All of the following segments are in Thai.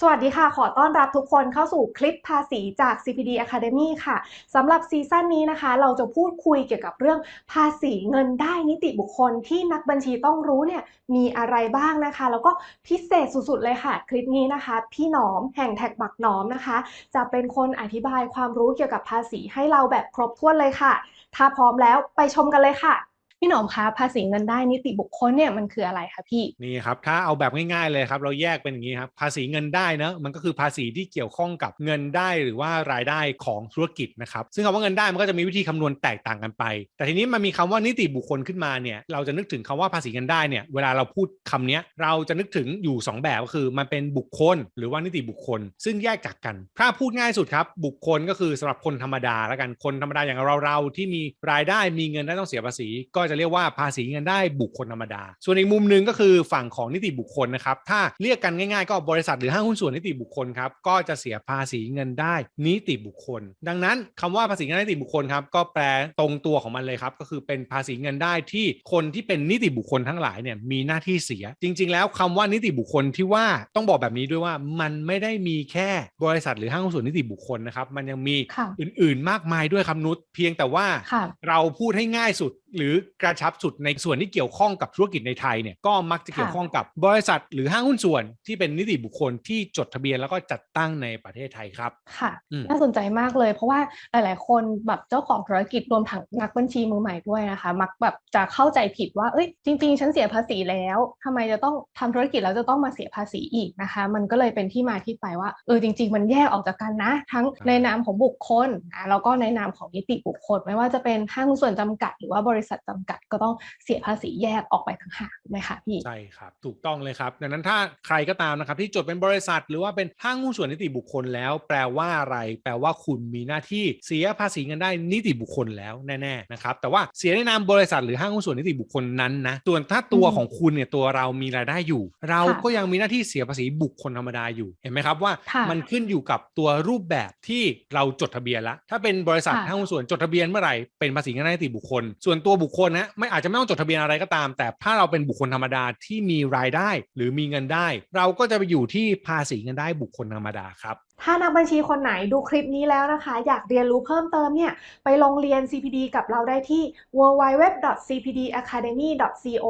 สวัสดีค่ะ ขอต้อนรับทุกคนเข้าสู่คลิปภาษีจาก CPD Academy ค่ะสำหรับซีซั่นนี้นะคะ เราจะพูดคุยเกี่ยวกับเรื่องภาษีเงินได้นิติบุคคลที่นักบัญชีต้องรู้เนี่ยมีอะไรบ้างนะคะ แล้วก็พิเศษสุดๆเลยค่ะ คลิปนี้นะคะ พี่หนอมแห่งแท็กบักหนอมนะคะ จะเป็นคนอธิบายความรู้เกี่ยวกับภาษีให้เราแบบครบถ้วนเลยค่ะ ถ้าพร้อมแล้วไปชมกันเลยค่ะ พี่หนอมคะภาษีเงินได้นิติบุคคลเนี่ยมันคืออะไรคะพี่นี่ครับถ้าเอาแบบง่ายๆเลยครับเราแยกเป็นอย่างนี้ครับภาษีเงินได้เนะมันก็คือภาษีที่เกี่ยวข้องกับเงินได้หรือว่ารายได้ของธุรกิจนะครับซึ่งคำว่าเงินได้มันก็จะมีวิธีคำนวณแตกต่างกันไป แต่ทีนี้มันมีคำว่านิติบุคคลขึ้นมาเนี่ยเราจะนึกถึงคำว่าภาษีเงินได้เนี่ยเวลาเราพูดคำนี้เราจะนึกถึงอยู่ 2 แบบก็คือมันเป็นบุคคล หรือว่านิติบุคคล ซึ่งแยกจากกัน ถ้าพูดง่ายสุดครับบุคคลก็คือสำหรับคนธรรมดาแล้วกันคนธรรมดาอย่างเราๆที่มีรายได้มีเงินได้ต้องเสียภาษีก็จะเรียกว่าภาษีเงินได้บุคคลธรรมดา ส่วนอีกมุมหนึ่งก็คือฝั่งของนิติบุคคลนะครับ ถ้าเรียกกันง่ายๆ ก็บริษัทหรือห้างหุ้นส่วนนิติบุคคลครับ ก็จะเสียภาษีเงินได้นิติบุคคล ดังนั้นคำว่าภาษีเงินได้นิติบุคคลครับ ก็แปลตรงตัวของมันเลยครับ ก็คือเป็นภาษีเงินได้ที่คนที่เป็นนิติบุคคลทั้งหลายเนี่ยมีหน้าที่เสีย จริง ๆ แล้วคำว่านิติบุคคลที่ว่าต้องบอกแบบนี้ด้วยว่ามันไม่ได้มีแค่บริษัทหรือห้างหุ้นส่วนนิติบุคคลนะครับมันยังมีค่ะอื่น ๆ มากมายด้วยครับนุชเพียงแต่ว่าค่ะเราพูดให้ง่ายสุดหรือกระชับสุดในส่วนที่เกี่ยวข้องกับธุรกิจในไทยเนี่ยก็มักจะเกี่ยวข้องกับบริษัทหรือห้างหุ้นส่วนที่เป็นนิติบุคคลที่จดทะเบียนแล้วก็จัดตั้งในประเทศไทยครับ ค่ะอืมน่าสนใจมากเลย เพราะว่าหลาย ๆ คนแบบเจ้าของธุรกิจรวมทั้งนักบัญชีมือใหม่ด้วยนะคะ มักแบบจะเข้าใจผิดว่าเอ้ยจริง ๆ ฉันเสียภาษีแล้วทำไมจะต้องทำธุรกิจแล้วจะต้องมาเสียภาษีอีกนะคะ มันก็เลยเป็นที่มาที่ไปว่าเออจริง ๆ มันแยกออกจากกันนะ ทั้งในนามของบุคคลอะแล้วก็ในนามของนิติบุคคล ไม่ว่าจะเป็นห้างหุ้นส่วนจำกัดหรือว่าบริษัทจำกัดก็ต้องเสียภาษีแยกออกไปต่างหากถูกไหมคะพี่ใช่ครับ ถูกต้องเลยครับ ดังนั้นถ้าใครก็ตามนะครับที่จดเป็นบริษัท หรือว่าเป็นห้างหุ้นส่วนนิติบุคคลแล้ว แปลว่าอะไร แปลว่าคุณมีหน้าที่เสียภาษีเงินได้นิติบุคคลแล้วแน่ๆนะครับแต่ว่าเสียในนามบริษัทหรือห้างหุ้นส่วนนิติบุคคลนั้นนะส่วนถ้าตัวอืมของคุณเนี่ยตัวเรามีรายได้อยู่ เราค่ะก็ยังมีหน้าที่เสียภาษีบุคคลธรรมดาอยู่เห็นไหมครับว่าค่ะมันขึ้นอยู่กับตัวรูปแบบที่เราจดทะเบียนละถ้าเป็นบริษัทค่ะห้างหุ้นส่วนจดทะเบียนเมื่อไหร่เป็นภาษีเงินได้นิติบุคคลส่วนตัวบุคคลนะไม่อาจจะไม่ต้องจดทะเบียนอะไรก็ตาม แต่ถ้าเราเป็นบุคคลธรรมดาที่มีรายได้ หรือมีเงินได้ เราก็จะไปอยู่ที่ภาษีเงินได้บุคคลธรรมดาครับถ้านักบัญชีคนไหนดูคลิปนี้แล้วนะคะ อยากเรียนรู้เพิ่มเติมเนี่ย ไปลงเรียน CPD กับเราได้ที่ www.cpdacademy.co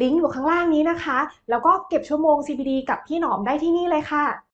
ลิงก์อยู่ข้างล่างนี้นะคะ แล้วก็เก็บชั่วโมง CPD กับพี่หนอมได้ที่นี่เลยค่ะ